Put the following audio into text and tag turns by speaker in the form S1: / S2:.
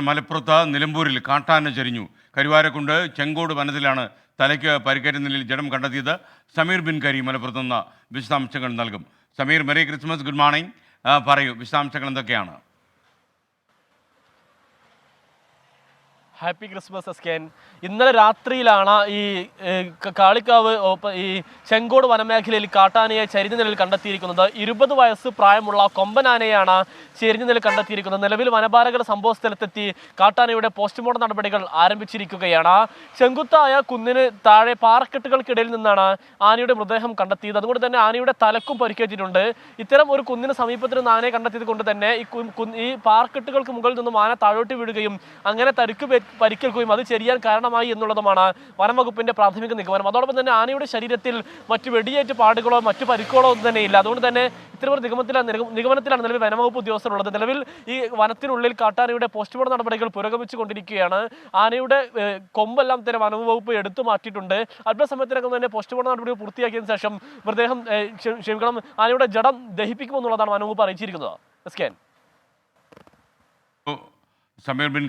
S1: മലപ്പുറത്ത് നിലമ്പൂരിൽ കാട്ടാന ചരിഞ്ഞു. കരുവാരക്കുണ്ട് ചെങ്കോട് വനത്തിലാണ് തലയ്ക്ക് പരിക്കേറ്റ നിലയിൽ ജഡം കണ്ടെത്തിയത്. സമീർ ബിൻ കരി മലപ്പുറത്ത് നിന്ന് വിശദാംശങ്ങൾ നൽകും. Sameer merry Christmas good morning. പറയൂ വിശദാംശങ്ങൾ എന്തൊക്കെയാണ്?
S2: ഹാപ്പി ക്രിസ്മസ് എസ്കേൻ ഇന്നലെ രാത്രിയിലാണ് ഈ കാളിക്കാവ് ഈ ചെങ്കോട് വനമേഖലയിൽ കാട്ടാനയെ ചരിഞ്ഞ നിലയിൽ കണ്ടെത്തിയിരിക്കുന്നത്. ഇരുപത് വയസ്സ് പ്രായമുള്ള കൊമ്പനാനയാണ് ചരിഞ്ഞ നിലയിൽ കണ്ടെത്തിയിരിക്കുന്നത്. നിലവിൽ വനപാലകർ സംഭവ സ്ഥലത്തെത്തി കാട്ടാനയുടെ പോസ്റ്റ്മോർട്ടം നടപടികൾ ആരംഭിച്ചിരിക്കുകയാണ്. ചെങ്കുത്തായ കുന്നിന് താഴെ പാറക്കെട്ടുകൾക്കിടയിൽ നിന്നാണ് ആനയുടെ മൃതദേഹം കണ്ടെത്തിയത്. അതുകൊണ്ട് തന്നെ ആനയുടെ തലക്കും പരിക്കേറ്റിട്ടുണ്ട്. ഇത്തരം ഒരു കുന്നിന് സമീപത്തിൽ നിന്ന് ആനയെ കണ്ടെത്തിയത് കൊണ്ട് തന്നെ ഈ ഈ പാറക്കെട്ടുകൾക്ക് മുകളിൽ നിന്നും ആന താഴോട്ട് വീഴുകയും അങ്ങനെ തരുക്ക് പേ- പരിക്കേൽക്കുകയും അത് ചെരിയാൻ കാരണമായി എന്നുള്ളതുമാണ് വനംവകുപ്പിന്റെ പ്രാഥമിക നിഗമനം. അതോടൊപ്പം തന്നെ ആനയുടെ ശരീരത്തിൽ മറ്റു വെടിയേറ്റ് പാടുകളോ മറ്റു പരിക്കുകളോ ഒന്നും തന്നെ ഇല്ല. അതുകൊണ്ട് തന്നെ ഇത്തരമൊരു നിഗമനത്തിലാണ് നിഗ- നിഗമനത്തിലാണ് നിലവിൽ വനംവകുപ്പ് ഉദ്യോഗസ്ഥരുള്ളത്. നിലവിൽ ഈ വനത്തിനുള്ളിൽ കാട്ടാനയുടെ പോസ്റ്റ്മോർട്ടം നടപടികൾ പുരോഗമിച്ചു കൊണ്ടിരിക്കുകയാണ് ആനയുടെ കൊമ്പെല്ലാം തന്നെ വനംവകുപ്പ് എടുത്തു മാറ്റിയിട്ടുണ്ട്. അല്പസമയത്തിനകം തന്നെ പോസ്റ്റ്മോർട്ടം നടപടികൾ പൂർത്തിയാക്കിയതിനു ശേഷം മൃതദേഹം ക്ഷമിക്കണം ആനയുടെ ജഡം ദഹിപ്പിക്കുമെന്നുള്ളതാണ് വനംവകുപ്പ് അറിയിച്ചിരിക്കുന്നത്.
S1: സമീർ ബിൻ